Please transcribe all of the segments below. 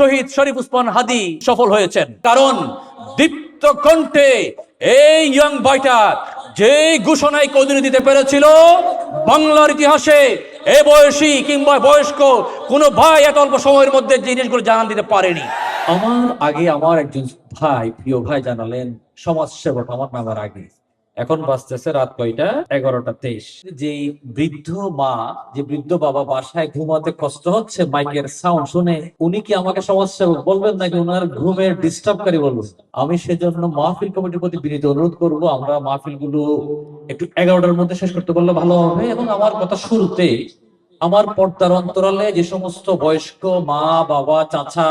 শহীদ শরীফ উসমান হাদি সফল হয়েছেন। কারণ দীপ্ত কণ্ঠে এই ইয়ং বয়টা যে ঘোষণায় কদিনে দিতে পেরেছিল, বাংলার ইতিহাসে এ বয়সী কিংবা বয়স্ক কোনো ভাই এত অল্প সময়ের মধ্যে জিনিসগুলো জানান দিতে পারেনি। আমার আগে আমার একজন ভাই, প্রিয় ভাই জানালেন সমাজ সেবক আমার নামার আগে। এখন বাঁচতেছে রাত কয়টা? এগারোটা তেইশ। যে বৃদ্ধ মা, যে বৃদ্ধ বাবা বাসায় ঘুমাতে কষ্ট হচ্ছে, মাইকের সাউন্ড শুনে, উনি কি আমাকে সমস্যা বলবেন নাকি ওনার ঘুমের ডিস্টার্বকারী বলবেন? আমি সেজন্য মাহফিল কমিটির প্রতি বিনীত অনুরোধ করব, আমরা মাহফিলগুলো একটু এগারোটার মধ্যে শেষ করতে পারলে ভালো হবে। এবং আমার কথা শুরুতে আমার পর্দার অন্তরালে যে সমস্ত বয়স্ক মা, বাবা, চাচা,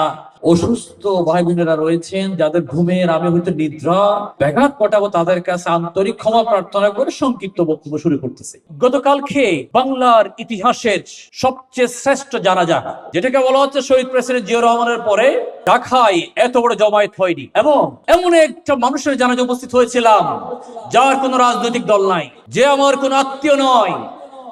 অসুস্থ ভাই বোনেরা রয়েছেন, যাদের ঘুমের আমি হয়তো নিদ্রা ব্যাঘাত ঘটাবো, তাদের কাছে আন্তরিক ক্ষমা প্রার্থনা করে সংক্ষিপ্ত বক্তব্য শুরু করতেছি। গতকালকে বাংলার ইতিহাসের সবচেয়ে শ্রেষ্ঠ জানাজা, যেটাকে বলা হচ্ছে শহীদ প্রেসিডেন্ট জিয়া রহমানের পরে ঢাকায় এত বড় জমায়েত হয়নি এবং এমন একটা মানুষের জানাজা উপস্থিত হয়েছিলাম, যার কোনো রাজনৈতিক দল নাই, যে আমার কোনো আত্মীয় নয়।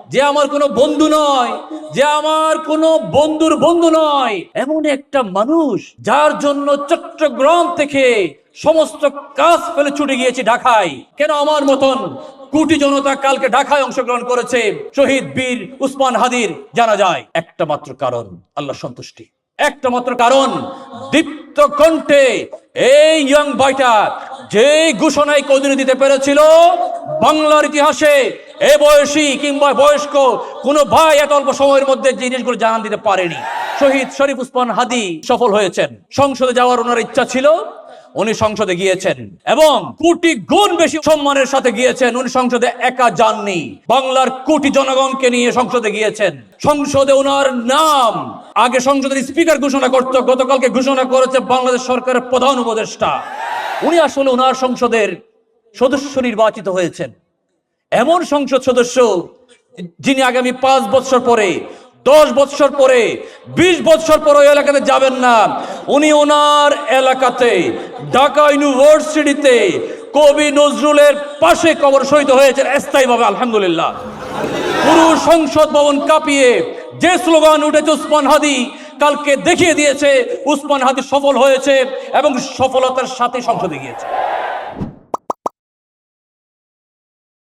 যে আমার কোনো বন্ধু নয়, যে আমার কোনো বন্ধুর বন্ধু নয়, এমন একটা মানুষ যার জন্য চট্টগ্রাম থেকে সমস্ত কাজ ফেলে ছুটে গিয়েছি ঢাকায়। কেন আমার মতন কোটি জনতা কালকে ঢাকায় অংশগ্রহণ করেছে? শহীদ বীর উসমান হাদির জানা যায়। একটা মাত্র কারণ, আল্লাহ সন্তুষ্টি। একটা মাত্র কারণ, দীপ্ত কণ্ঠে এই ইয়ং বয়টা যে ঘোষণায় কদিনে দিতে পেরেছিল বাংলার ইতিহাসে এ বয়সী কিংবা বয়স্ক কোনো ভাই এত অল্প সময়ের মধ্যে জিনিসগুলো জানান দিতে পারেনি। শহীদ শরীফ উসমান হাদি সফল হয়েছেন। সংসদে যাওয়ার ওনার ইচ্ছা ছিল, উনি সংসদে গিয়েছেন এবং কোটি গুণ বেশি সম্মানের সাথে গিয়েছেন, উনি সংসদে একা যাননি। বাংলার কোটি জনগণকে নিয়ে সংসদে গিয়েছেন। সংসদে ওনার নাম, আগে সংসদের স্পিকার ঘোষণা করত, গতকালকে ঘোষণা করেছে বাংলাদেশ সরকারের প্রধান উপদেষ্টা। উনি আসলে ওনার সংসদের সদস্য নির্বাচিত হয়েছেন। এমন সংসদ সদস্য যিনি আগামী পাঁচ বছর পরে, দশ বছর পরে, বিশ বছর পরে ওই এলাকাতে যাবেন না। উনি ওনার এলাকাতে, ঢাকা ইউনিভার্সিটিতে কবি নজরুলের পাশে কবর শহীদ হয়েছেন স্থায়ীভাবে, আলহামদুলিল্লাহ। পুরো সংসদ ভবন কাঁপিয়ে যে স্লোগান উঠেছে, উসমান হাদি কালকে দেখিয়ে দিয়েছে, উসমান হাদি সফল হয়েছে এবং সফলতার সাথে সংসদে গিয়েছে।